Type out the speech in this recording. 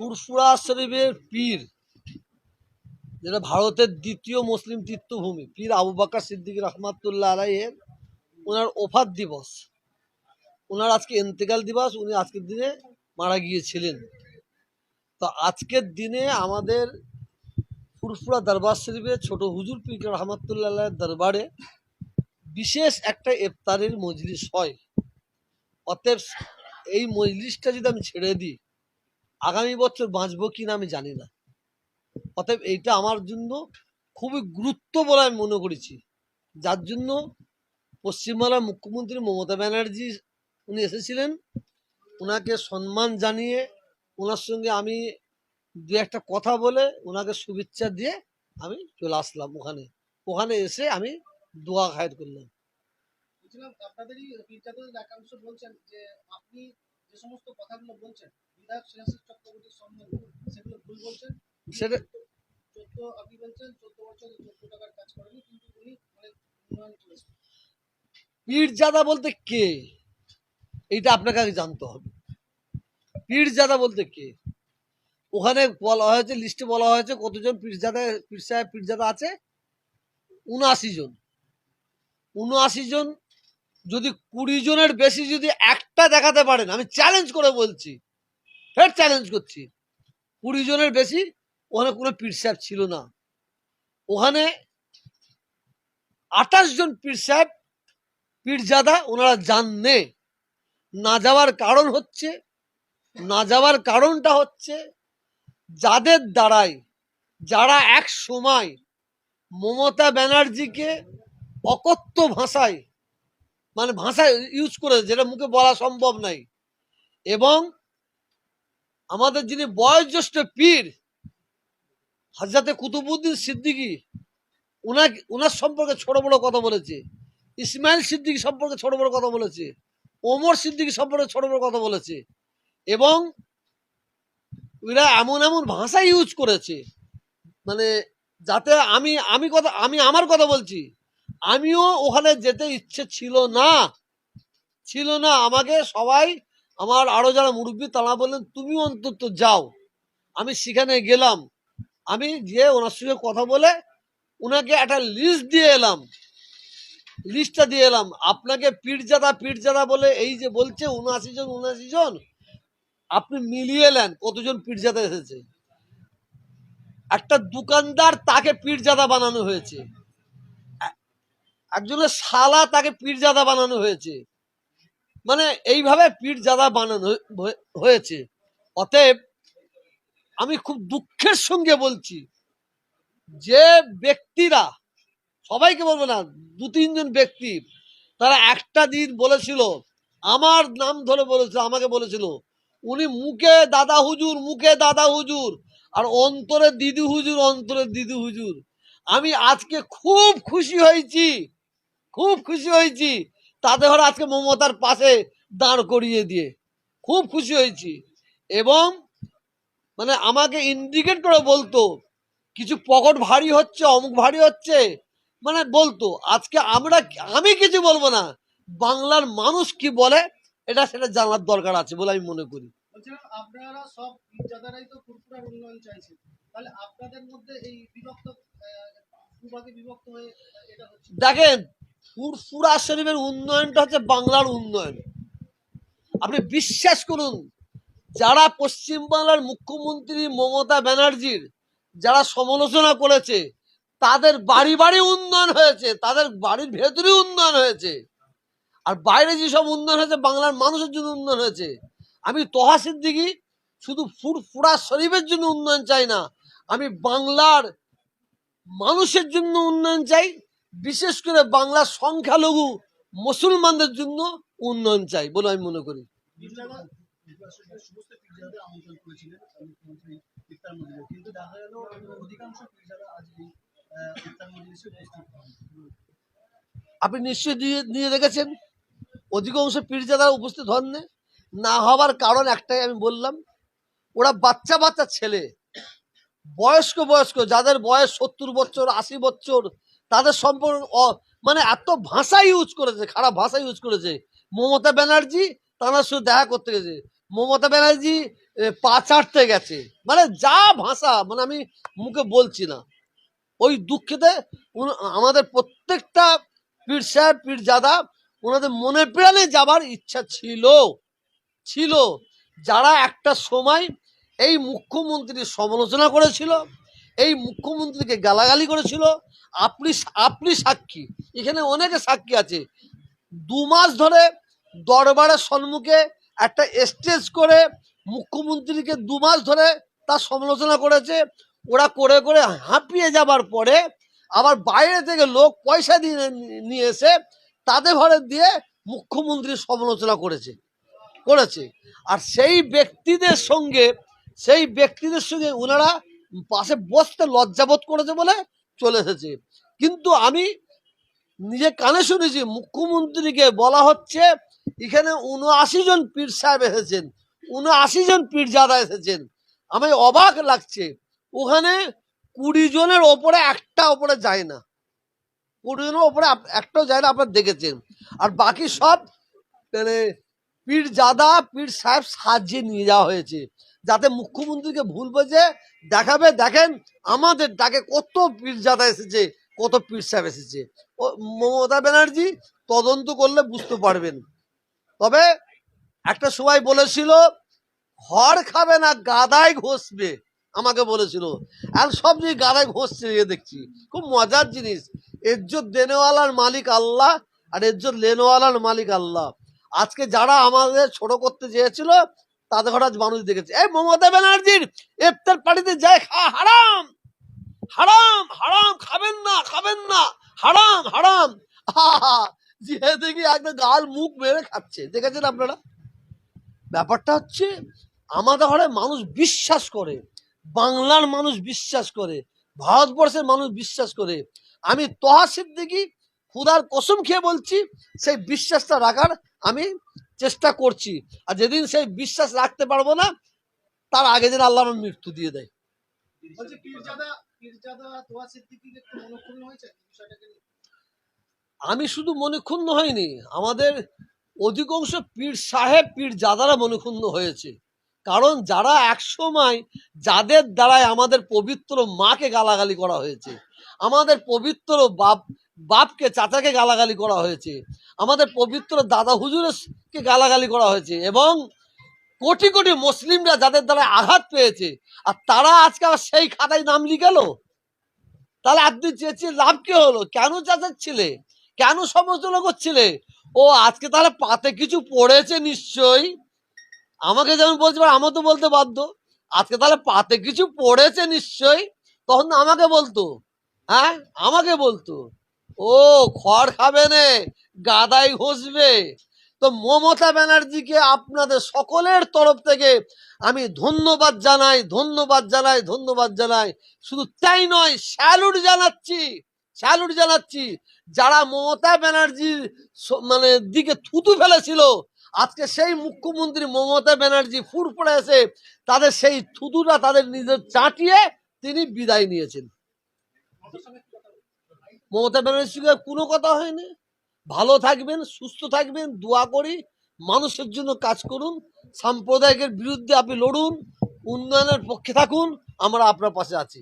ফুরফুরা শরীফের পীর, যেটা ভারতের দ্বিতীয় মুসলিম তীর্থভূমি, পীর আবু বাকা সিদ্দিক রহমাতুল্লাহ আলাইয়ের ওনার ওফাত দিবস। ওনার আজকে ইন্তেকাল দিবস, উনি আজকের দিনে মারা গিয়েছিলেন। তো আজকের দিনে আমাদের ফুরফুরা দরবার শরীফে ছোট হুজুর পীর রহমাতুল্লাহ দরবারে বিশেষ একটা ইফতারের মজলিস হয়। অতএব এই মজলিসটা যদি আমি ছেড়ে দিই আগামী বছর বাঁচবো কি না আমি জানি না। অতএব এইটা আমার জন্য খুবই গুরুত্ব বলে আমি মনে করেছি। যার জন্য পশ্চিমবাংলার মুখ্যমন্ত্রী মমতা ব্যানার্জি উনি এসেছিলেন। ওনাকে সম্মান জানিয়ে ওনার সঙ্গে আমি দু একটা কথা বলে ওনাকে শুভেচ্ছা দিয়ে আমি চলে আসলাম ওখানে। ওখানে এসে আমি দোয়া খায়ের করলাম। আপনাদেরই বলছেন যে আপনি যে সমস্ত কথাগুলো বলছেন বিধায়ক শ্রেয়াশিস চক্রবর্তীর সম্বন্ধে সেগুলো ভুল বলছেন। সেটা চোদ্দ আপনি বলছেন চোদ্দ বছর চোদ্দ টাকার কাজ করেনি কিন্তু উনি অনেক উন্নয়ন করেছেন। পীরজাদা বলতে কে? এইটা আপনাকে আগে জানতে হবে। পীরজাদা বলতে কে? ওখানে বলা হয়েছে লিস্টে বলা হয়েছে কতজন পীরজাদা পীর সাহেব পীরজাদা আছে? উনআশি জন। উনআশি জন যদি কুড়ি জনের বেশি যদি একটা দেখাতে পারেন আমি চ্যালেঞ্জ করে বলছি। ফের চ্যালেঞ্জ করছি। কুড়ি জনের বেশি, ওখানে কোনো পীর ছিল না। ওখানে আঠাশ জন পীর পীরজাদা ওনারা জাননে। না যাওয়ার কারণ হচ্ছে, না যাওয়ার কারণটা হচ্ছে, যাদের দ্বারাই, যারা এক সময় মমতা ব্যানার্জিকে অকথ্য ভাষায় মানে ভাষা ইউজ করে যেটা মুখে বলা সম্ভব নাই, এবং আমাদের যিনি বয়োজ্যেষ্ঠ পীর হাজরাতে কুতুবুদ্দিন সিদ্দিকি ওনার ওনার সম্পর্কে ছোট বড় কথা বলেছে, ইসমাইল সিদ্দিকি সম্পর্কে ছোট বড় কথা বলেছে, ওমর সিদ্দিকি সম্পর্কে ছোট বড় কথা বলেছে এবং এরা এমন এমন ভাষা ইউজ করেছে। মানে যাতে আমি আমি কথা, আমি আমার কথা বলছি, আমিও ওখানে যেতে ইচ্ছে ছিল না ছিল না, আমাকে সবাই আমার আরও যারা মুরব্বী, তারা বললেন, তুমি অন্তত যাও। আমি সেখানে গেলাম। আমি গিয়ে ওনার সঙ্গে কথা বলে ওনাকে একটা লিস্ট দিয়ে এলাম। লিস্টটা দিয়ে এলাম। আপনাকে পীরজাদা পীরজাদা বলে এই যে বলছে, উনআশি জন উনআশি জন, আপনি মিলিয়ে নেন কতজন পীরজাদা এসেছে। একটা দোকানদার তাকে পীরজাদা বানানো হয়েছে। একজনের শালা তাকে পীরজাদা বানানো হয়েছে। মানে এইভাবে পীরজাদা বানানো হয়ে- হয়েছে, অতএব আমি খুব দুঃখের সঙ্গে বলছি, যে ব্যক্তিরা, সবাইকে বলব না, দু তিনজন ব্যক্তি, তারা একটা দিন বলেছিল, আমার নাম ধরে বলেছিল, আমাকে বলেছিল, উনি মুখে দাদা হুজুর, মুখে দাদা হুজুর, আর অন্তরে দিদি হুজুর, অন্তরে দিদি হুজুর। আমি আজকে খুব খুশি হয়েছি, খুব খুশি হয়েছি তাদের ঘরে আজকে মমতার পাশে দাঁড় করিয়ে দিয়ে খুব খুশি হয়েছি। এবং মানে আমাকে ইন্ডিকেট করে বলতো কিছু পকেট ভারী হচ্ছে অমুক ভারী হচ্ছে মানে বলতো আজকে আমরা আমি কিছু বলব না বাংলার মানুষ কি বলে এটা সেটা জানার দরকার আছে বলে আমি মনে করি। আপনারা সব পীরজাদারাই তো ফুরফুরার উন্নয়ন চাইছেন। তাহলে আপনাদের মধ্যে এই বিভক্ত বিভক্ত হয়ে এটা হচ্ছে। দেখেন ফুরফুরা শরীফের উন্নয়নটা হচ্ছে বাংলার উন্নয়ন। আপনি বিশ্বাস করুন, যারা পশ্চিমবাংলার মুখ্যমন্ত্রী মমতা ব্যানার্জির যারা সমালোচনা করেছে, তাদের বাড়ি বাড়ি উন্নয়ন হয়েছে, তাদের বাড়ির ভেতরে উন্নয়ন হয়েছে। আর বাইরে যেসব উন্নয়ন হয়েছে, বাংলার মানুষের জন্য উন্নয়ন হয়েছে। আমি তোহা সিদ্দিকি, শুধু ফুরফুরা শরীফের জন্য উন্নয়ন চাই না, আমি বাংলার মানুষের জন্য উন্নয়ন চাই বিশেষ করে বাংলার সংখ্যালঘু মুসলমানদের জন্য উন্নয়ন চাই বলে আমি মনে করি। হন আপনি নিশ্চয়ই নিয়ে দেখেছেন? অধিকাংশ পীরজাদা উপস্থিত হননি। না হওয়ার কারণ একটাই আমি বললাম, ওরা বাচ্চা বাচ্চা ছেলে। বয়স্ক বয়স্ক, যাদের বয়স সত্তর বছর, আশি বছর তাদের সম্পর্ক মানে এত ভাষা ইউজ করেছে, খারাপ ভাষা ইউজ করেছে। মমতা ব্যানার্জি তার সঙ্গে দেখা করতে গেছে। মমতা ব্যানার্জি পা চাটতে গেছে। মানে যা ভাষা মানে আমি মুখে বলছি না। ওই দুঃখেতে আমাদের প্রত্যেকটা পীর সাহেব পীরজাদা ওনাদের মনে প্রাণে যাবার ইচ্ছা ছিল। ছিল। যারা একটা সময় এই মুখ্যমন্ত্রীর সমালোচনা করেছিল এই মুখ্যমন্ত্রীকে গালাগালি করেছিল, আপনি আপনি সাক্ষী। এখানে অনেকে সাক্ষী আছে। দু মাস ধরে দরবারের সম্মুখে একটা স্টেজ করে মুখ্যমন্ত্রীকে দু মাস ধরে তার সমালোচনা করেছে। ওরা করে করে হাঁপিয়ে যাবার পরে আবার বাইরে থেকে লোক পয়সা দিয়ে নিয়ে এসে তাদের ঘরে দিয়ে মুখ্যমন্ত্রীর সমালোচনা করেছে করেছে। আর সেই ব্যক্তিদের সঙ্গে, সেই ব্যক্তিদের সঙ্গে ওনারা পাশে বসতে লজ্জাবোধ করেছে বলে চলে এসেছে। কিন্তু আমি নিজে কানে শুনেছি, মুখ্যমন্ত্রীকে বলা হচ্ছে, এখানে উনআশি জন পীর সাহেব এসেছেন, উনআশি জন পীরজাদা এসেছেন। আমি অবাক লাগছে, ওখানে কুড়ি জনের ওপরে একটা ওপরে যায় না। কুড়ি জনের ওপরে একটাও যায় না, আপনারা দেখেছেন। আর বাকি সব মানে পীর জাদা পীর সাহেব সাজিয়ে নিয়ে যাওয়া হয়েছে। যাতে মুখ্যমন্ত্রীকে ভুল বোঝে দেখাবে, দেখেন আমাদের ডাকে কত পীর জাদা এসেছে, কত পীর সাহেব এসেছে। মমতা ব্যানার্জি তদন্ত করলে বুঝতে পারবেন। তবে একটা সময় বলেছিল খড় খাবে না, গাদায় ঘষবে। আমাকে বলেছিল। আর সব যে গাদায় ঘষছে দেখছি, খুব মজার জিনিস। এজ্জত দেনেওয়ালার মালিক আল্লাহ, আর এজ্জত লেনওয়ালার মালিক আল্লাহ। আজকে যারা আমাদের ছোট করতে চেয়েছিল ঘরে আজ মানুষ দেখেছে, এই মমতা ব্যানার্জির ইফতার পার্টিতে যায় খা হারাম হারাম হারাম, খাবেন না খাবেন না, হারাম হারাম। যে দেখি একদম গাল মুখ মেরে খাচ্ছে, দেখেছেন আপনারা? ব্যাপারটা হচ্ছে, আমাদের ঘরে মানুষ বিশ্বাস করে, বাংলার মানুষ বিশ্বাস করে, ভারতবর্ষের মানুষ বিশ্বাস করে। আমি তহা সিদ্দিকি খুদার কসম খেয়ে বলছি সেই বিশ্বাসটা রাখার আমি চেষ্টা করছি। আর যেদিন সেই বিশ্বাস রাখতে পারব না তার আগে দিন আল্লাহ আমার মৃত্যু দিয়ে দেয়। মনক্ষুণ্ণ? আমি শুধু মনে ক্ষুণ্ণ হয়নি আমাদের অধিকাংশ পীর সাহেব পীর জাদারা মনে ক্ষুণ্ণ হয়েছে। কারণ যারা একসময় যাদের দ্বারাই আমাদের পবিত্র মাকে গালাগালি করা হয়েছে আমাদের পবিত্র বাপ বাপকে, চাচাকে গালাগালি করা হয়েছে। আমাদের পবিত্র দাদা হুজুরকে গালাগালি করা হয়েছে এবং কোটি কোটি মুসলিমরা যাদের দ্বারা আঘাত পেয়েছে, আর তারা আজকে আবার সেই খাতায় নাম লিখালো? তাহলে আপনি চেয়েছিলেন লাভ কি হলো? কেন চাচাচ্ছিলে কেন সমালোচনা করছিলে ও আজকে তাহলে পাতে কিছু পড়েছে নিশ্চয়ই? আমাকে যেমন বলছে আমার তো বলতে বাধ্য। আজকে তাহলে পাতে কিছু পড়েছে নিশ্চয়ই? তখন আমাকে বলতো। হ্যাঁ? আমাকে বলতো। ও, খড় খাবে নে, গাদাই ঘষবে। তো মমতা ব্যানার্জিকে আপনাদের সকলের তরফ থেকে আমি ধন্যবাদ জানাই ধন্যবাদ জানাই ধন্যবাদ জানাই। শুধু তাই নয়, স্যালুট জানাচ্ছি স্যালুট জানাচ্ছি। যারা মমতা ব্যানার্জির মানে দিকে থুতু ফেলেছিল, আজকে সেই মুখ্যমন্ত্রী মমতা ব্যানার্জি ফুরফুরে এসে তাদের সেই থুতুটা তাদের নিজের চাটিয়ে তিনি বিদায় নিয়েছেন। মমতা ব্যানার্জির সঙ্গে কোনো কথা হয়নি। ভালো থাকবেন, সুস্থ থাকবেন, দোয়া করি, মানুষের জন্য কাজ করুন, সাম্প্রদায়িকের বিরুদ্ধে আপনি লড়ুন, উন্নয়নের পক্ষে থাকুন, আমরা আপনার পাশে আছি।